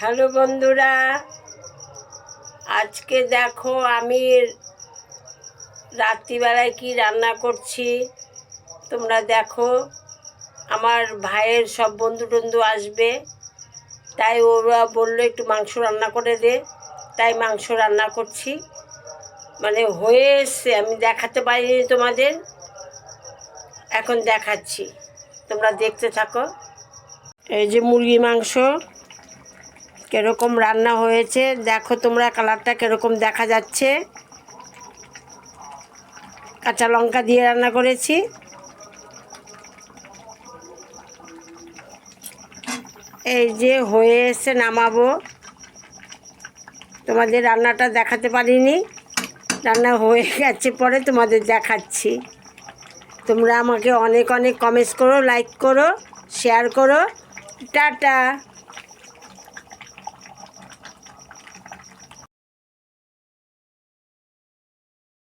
Hello বন্ধুরা, আজকে দেখো আমি রাত্রিবেলায় কি রান্না করছি। তোমরা দেখো, আমার ভাইয়ের সব বন্ধু টন্ধু আসবে, তাই ওরা বলল একটু মাংস রান্না করে দে, তাই মাংস রান্না করছি। মানে হয়ে এসছে, আমি দেখাতে পারিনি তোমাদের, এখন দেখাচ্ছি। তোমরা দেখতে থাকো। এই যে মুরগি মাংস কীরকম রান্না হয়েছে, দেখো তোমরা কালারটা কীরকম দেখা যাচ্ছে। কাঁচা লঙ্কা দিয়ে রান্না করেছি। এই যে হয়ে এসে নামাবো। তোমাদের রান্নাটা দেখাতে পারিনি। রান্না হয়ে গেছে পরে তোমাদের দেখাচ্ছি। তোমরা আমাকে অনেক অনেক কমেন্টস করো লাইক করো শেয়ার করো। টাটা!